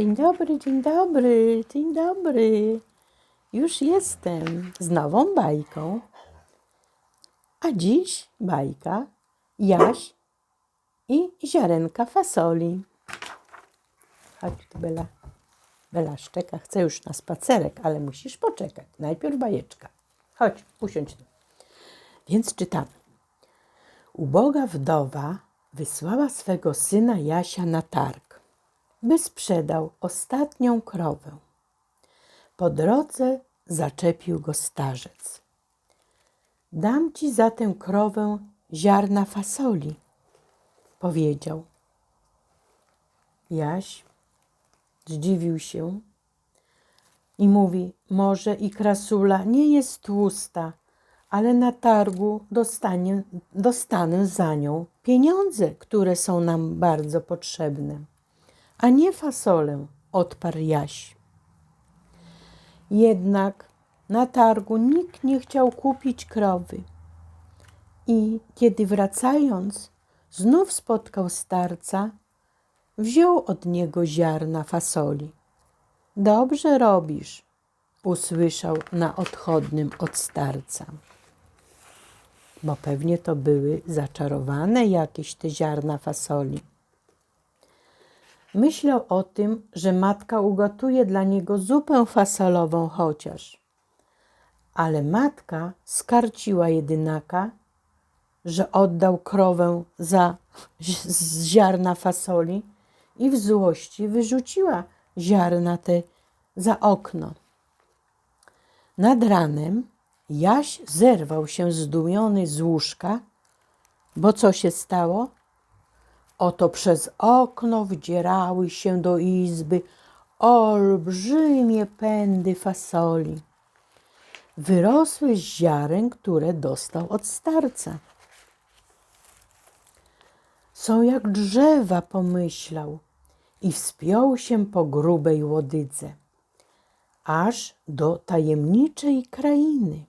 Dzień dobry, dzień dobry, dzień dobry. Już jestem z nową bajką. A dziś bajka Jaś i ziarenka fasoli. Chodź tu, Bela. Bela szczeka, chce już na spacerek, ale musisz poczekać. Najpierw bajeczka. Chodź, usiądź tu. Więc czytamy. Uboga wdowa wysłała swego syna Jasia na targ, by sprzedał ostatnią krowę. Po drodze zaczepił go starzec. Dam ci za tę krowę ziarna fasoli, powiedział. Jaś zdziwił się i mówi: Może i krasula nie jest tłusta, ale na targu dostanie, dostanę za nią pieniądze, które są nam bardzo potrzebne, a nie fasolę, odparł Jaś. Jednak na targu nikt nie chciał kupić krowy. I kiedy wracając, znów spotkał starca, wziął od niego ziarna fasoli. Dobrze robisz, usłyszał na odchodnym od starca. Bo pewnie to były zaczarowane jakieś te ziarna fasoli. Myślał o tym, że matka ugotuje dla niego zupę fasolową chociaż. Ale matka skarciła jedynaka, że oddał krowę za ziarna fasoli i w złości wyrzuciła ziarna te za okno. Nad ranem Jaś zerwał się zdumiony z łóżka, bo co się stało? Oto przez okno wdzierały się do izby olbrzymie pędy fasoli. Wyrosły z ziaren, które dostał od starca. Są jak drzewa, pomyślał i wspiął się po grubej łodydze, aż do tajemniczej krainy.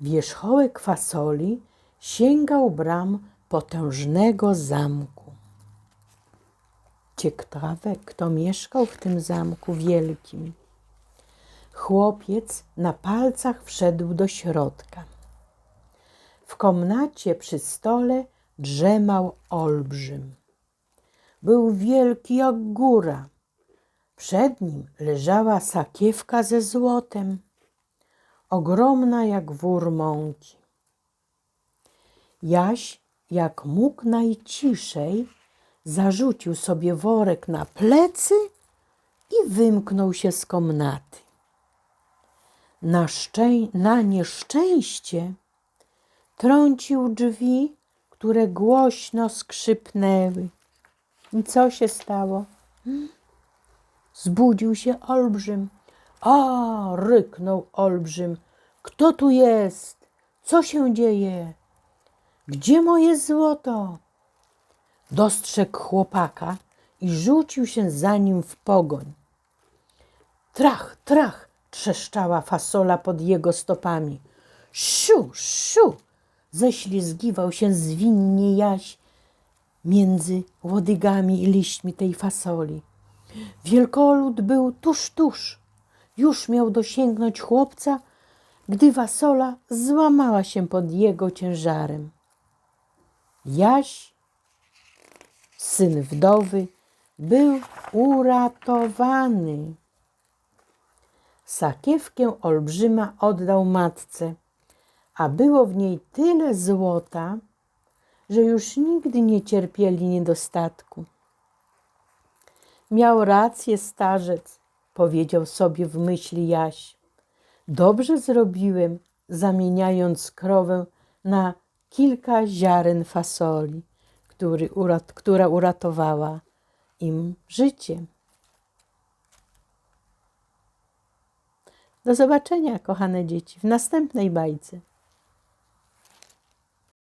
Wierzchołek fasoli sięgał bram potężnego zamku. Ciekawe, kto mieszkał w tym zamku wielkim. Chłopiec na palcach wszedł do środka. W komnacie przy stole drzemał olbrzym. Był wielki jak góra. Przed nim leżała sakiewka ze złotem, ogromna jak wór mąki. Jaś, jak mógł najciszej, zarzucił sobie worek na plecy i wymknął się z komnaty. Na, na nieszczęście trącił drzwi, które głośno skrzypnęły. I co się stało? Zbudził się olbrzym. A, ryknął olbrzym. Kto tu jest? Co się dzieje? Gdzie moje złoto? Dostrzegł chłopaka i rzucił się za nim w pogoń. Trach, trach, trzeszczała fasola pod jego stopami. Szu, szu, ześlizgiwał się zwinnie jaś między łodygami i liśćmi tej fasoli. Wielkolud był tuż, tuż. Już miał dosięgnąć chłopca, gdy fasola złamała się pod jego ciężarem. Jaś, syn wdowy, był uratowany. Sakiewkę olbrzyma oddał matce, a było w niej tyle złota, że już nigdy nie cierpieli niedostatku. Miał rację starzec, powiedział sobie w myśli Jaś. Dobrze zrobiłem, zamieniając krowę na kilka ziaren fasoli, który urat, która uratowała im życie. Do zobaczenia, kochane dzieci, w następnej bajce.